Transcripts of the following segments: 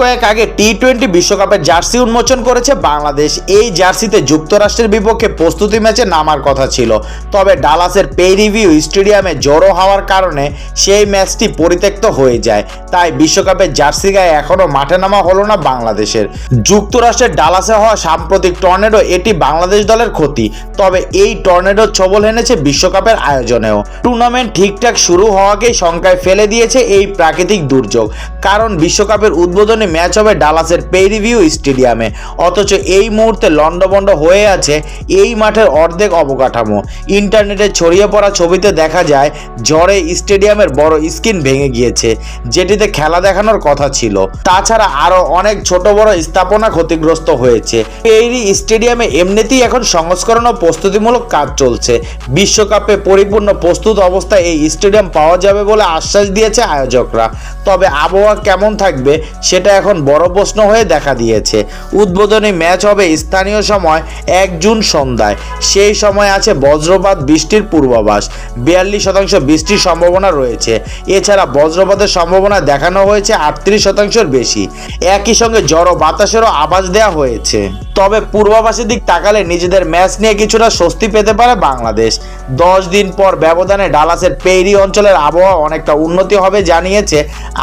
কয়েক আগে T twenty বিশ্বকাপের জার্সি উন্মোচন করেছে বাংলাদেশ। এই জার্সিতে যুক্তরাষ্ট্রের বিপক্ষে প্রস্তুতি ম্যাচে নামার কথা ছিল। তবে ডালাসের পে রিভিউ স্টেডিয়ামে জড়ো হওয়ার কারণে সেই ম্যাচটি পরিত্যক্ত হয়ে যায়। তাই বিশ্বকাপের জার্সি গায়ে এখনও মাঠে নামা হলো না বাংলাদেশের। যুক্তরাষ্ট্রের ডালাসে হওয়া সাম্প্রতিক টর্নেডো এটি বাংলাদেশ দলের ক্ষতি। তবে এই টর্নেডোর ছবল হেনেছে বিশ্বকাপের আয়োজনেও। টুর্নামেন্ট ঠিকঠাক শুরু হওয়াকেই শঙ্কায় ফেলে দিয়েছে এই প্রাকৃতিক দুর্যোগ। কারণ বিশ্বকাপের উদ্বোধনী ম্যাচ হবে ডালাসের পেরিভিউ স্টেডিয়ামে। অথচ এই মুহূর্তে লন্ডভন্ড হয়ে আছে এই মাঠের অর্ধেক অবকাঠামো। ইন্টারনেটে ছড়িয়ে পড়া ছবিতে দেখা যায় ঝড়ে স্টেডিয়ামের বড় স্ক্রিন ভেঙে গিয়েছে, যেটিতে খেলা দেখানোর কথা ছিল। তাছাড়া আরও অনেক ছোট বড় স্থাপনা ক্ষতিগ্রস্ত হয়েছে। এই স্টেডিয়ামে এমনিতেই এখন সংস্করণ ও প্রস্তুতিমূলক কাজ চলছে। বিশ্বকাপে পরিপূর্ণ প্রস্তুত অবস্থায় এই স্টেডিয়াম পাওয়া যাবে বলে আশ্বাস দিয়েছে আয়োজকরা। তবে আবহাওয়া কেমন থাকবে, সেটা এখন বড় প্রশ্ন হয়ে দেখা দিয়েছে। উদ্বোধনী ম্যাচ হবে স্থানীয় সময় এক জুন সন্ধ্যায়। সেই সময় আছে বজ্রপাত, বৃষ্টির পূর্বাভাস। বিয়াল্লিশ শতাংশ বৃষ্টির সম্ভাবনা রয়েছে। এছাড়া বজ্রপাতের সম্ভাবনা দেখানো হয়েছে আটত্রিশ শতাংশের বেশি। একই সঙ্গে জড়ো বাতাসেরও আভাস দেওয়া হয়েছে। তবে পূর্বাভাসের দিক তাকালে নিজেদের ম্যাচ নিয়ে কিছুটা স্বস্তি পেতে পারে বাংলাদেশ। দশ দিন পর ব্যবধানে ডালাসের পেরি অঞ্চলের আবহাওয়া অনেকটা উন্নতি হবে জানিয়েছে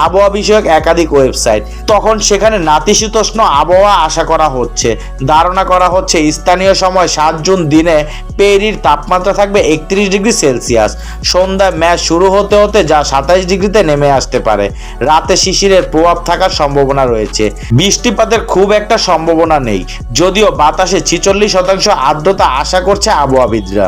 আবহাওয়া বিষয়ক একাধিক ওয়েবসাইট। তখন সেখানে নাতিশীতোষ্ণ আবহাওয়া আশা করা হচ্ছে। ধারণা করা হচ্ছে স্থানীয় সময় সাত জুন দিনে পেরির তাপমাত্রা থাকবে একত্রিশ ডিগ্রি সেলসিয়াস। সন্ধ্যায় ম্যাচ শুরু হতে হতে যা সাতাইশ ডিগ্রিতে নেমে আসতে পারে। রাতে শিশিরের প্রভাব থাকার সম্ভাবনা রয়েছে। বৃষ্টিপাতের খুব একটা সম্ভাবনা নেই, যদিও বাতাসে ছিচল্লিশ শতাংশ আর্দ্রতা আশা করছে আবহাওয়াবিদরা।